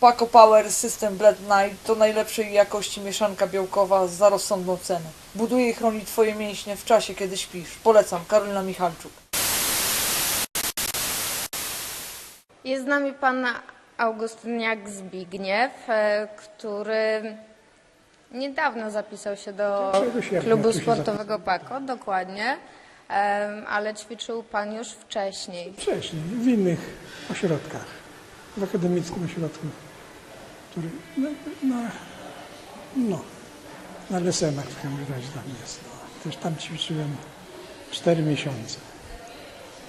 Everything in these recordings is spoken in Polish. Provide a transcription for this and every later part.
Paco Power System Blend Night to najlepszej jakości mieszanka białkowa za rozsądną cenę. Buduje i chroni Twoje mięśnie w czasie, kiedy śpisz. Polecam, Karolina Michalczuk. Jest z nami pan Augustyniak Zbigniew, e, który niedawno zapisał się do 1 sierpnia klubu tu się sportowego PAKO, dokładnie, em, ale ćwiczył pan już wcześniej. Wcześniej, w innych ośrodkach, w akademickim ośrodku, który na, na, no, na Lesenach w każdym razie tam jest. No. Też tam ćwiczyłem 4 miesiące.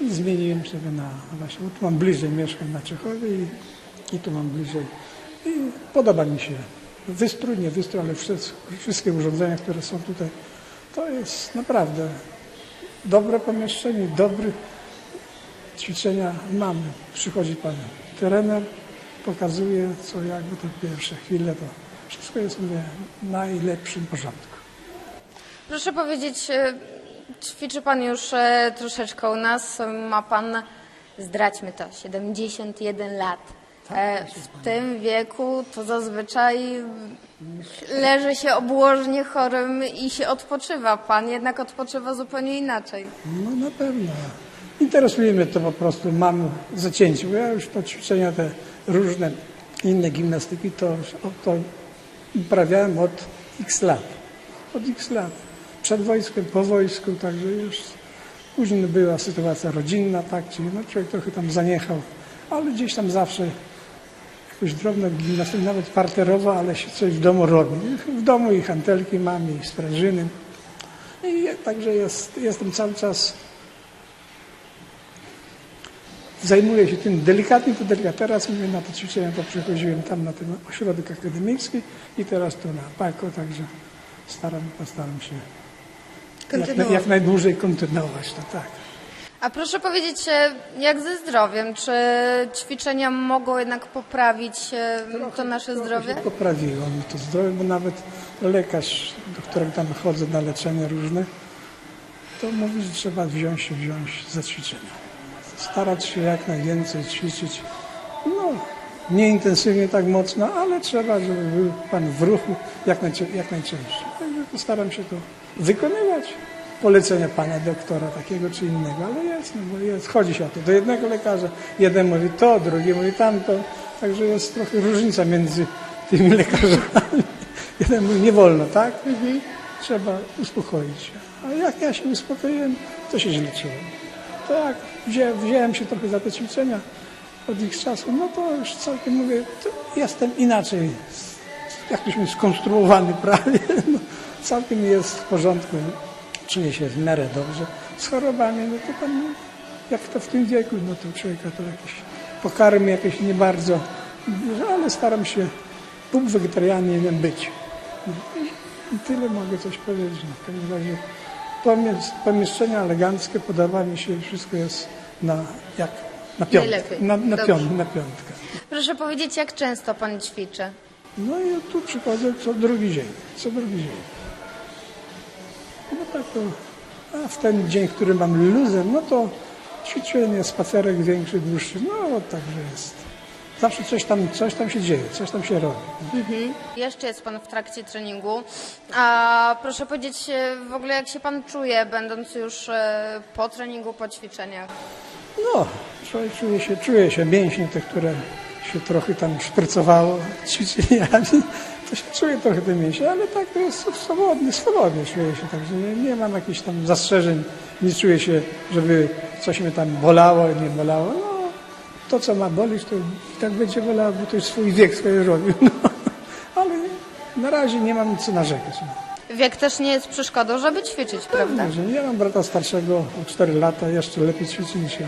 I zmieniłem sobie na, właśnie, bo tu mam bliżej, mieszkam na Czechowie i, i tu mam bliżej. I podoba mi się wystrój, nie wystrój, ale wszystkie, wszystkie urządzenia, które są tutaj, to jest naprawdę dobre pomieszczenie, dobry ćwiczenia mamy. Przychodzi pan trener, pokazuje co jakby to pierwsze chwile, to wszystko jest mówię, w najlepszym porządku. Proszę powiedzieć, e, ćwiczy pan już e, troszeczkę u nas, ma pan, zdradźmy to, 71 lat. E, W tym wieku to zazwyczaj leży się obłożnie chorym i się odpoczywa. Pan jednak odpoczywa zupełnie inaczej. No na pewno. Interesuje mnie to po prostu, mam zacięcie, bo ja już to ćwiczenia te różne inne gimnastyki to, to uprawiałem od x lat. Od x lat. Przed wojskiem, po wojsku, także już później była sytuacja rodzinna, tak, czyli no człowiek trochę tam zaniechał, ale gdzieś tam zawsze jakąś drobną gimnastykę, nawet parterowo, ale się coś w domu robi. W domu i hantelki mam, i sprężyny. I także jest, jestem cały czas zajmuję się tym delikatnie, to delikatnie. Teraz mówię na te ćwiczenia, to przychodziłem tam na ten ośrodek akademicki i teraz tu na PAKO, także staram, postaram się jak, jak najdłużej kontynuować to, tak. A proszę powiedzieć, e, jak ze zdrowiem? Czy ćwiczenia mogą jednak poprawić e, to nasze zdrowie? Poprawiło mi to zdrowie, bo nawet lekarz, do którego tam chodzę na leczenie różne, to mówi, że trzeba wziąć się wziąć za ćwiczenia. Starać się jak najwięcej ćwiczyć. No, nie intensywnie tak mocno, ale trzeba, żeby był Pan w ruchu jak, najczę- jak najczęściej. Także postaram się to wykonywać. Polecenia Pana doktora takiego czy innego, ale jest, no bo jest. Chodzi się o to do jednego lekarza. Jeden mówi to, drugi mówi tamto. Także jest trochę różnica między tymi lekarzami. Jeden mówi nie wolno, tak? Trzeba uspokoić się. A jak ja się uspokoiłem, to się źle czułem. Tak, wziąłem, wziąłem się trochę za te ćwiczenia od ich czasu, no to już całkiem mówię, jestem inaczej, jak to się mówi, skonstruowany prawie. No, całkiem jest w porządku, czuję się w miarę dobrze. Z chorobami, no to tam, no, jak to w tym wieku, no to człowieka to jakieś pokarmy jakieś nie bardzo, ale staram się półwegetarianinem być. I tyle mogę coś powiedzieć. No, w każdym razie pomieszczenia eleganckie, podoba mi się, wszystko jest na, jak, na piątkę. Najlepiej. Na, na, Dobrze. piąt, na piątkę. Proszę powiedzieć, jak często pan ćwiczy? No i tu przychodzę co drugi dzień, co drugi dzień. No tak to, a w ten dzień, który mam luzem, no to ćwiczenie, spacerek większy, dłuższy, no także jest. Zawsze coś tam, coś tam się dzieje, coś tam się robi. Jeszcze jest pan w trakcie treningu. A proszę powiedzieć e, w ogóle, jak się pan czuje, będąc już e, po treningu, po ćwiczeniach? No, człowiek czuje się, czuje się mięśnie te, które się trochę tam szprycowało ćwiczeniami, to się czuje trochę te mięśnie, ale tak to jest swobodnie, swobodnie czuję się, także nie, nie mam jakichś tam zastrzeżeń, nie czuję się, żeby coś mnie tam bolało, nie bolało. No, to co ma bolić, to i tak będzie bolało, bo to jest swój wiek swoje robił. No. Ale na razie nie mam co narzekać. No. Wiek też nie jest przeszkodą, żeby ćwiczyć, prawda? Pewnie, że ja mam brata starszego o 4 lata, jeszcze lepiej ćwiczy niż ja.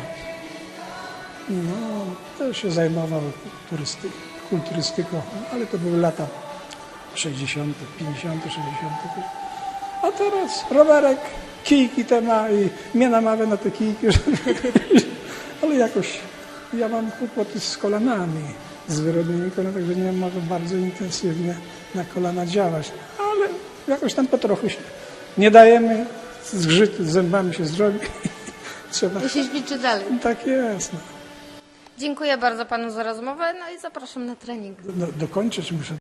No, też się zajmował turysty, kulturystyką, ale to były lata 60., 50., 60. A teraz rowerek, kijki te ma i mnie namawia na te kijki, żeby... ale jakoś ja mam kłopoty z kolanami, z wyrodnieniem kolan, także nie mogę bardzo intensywnie na kolana działać, ale jakoś tam po trochu się nie dajemy, zgrzyt zębami się zrobi. Trzeba I się ćwiczy dalej. tak jest. No. Dziękuję bardzo panu za rozmowę, no i zapraszam na trening. Do, dokończyć muszę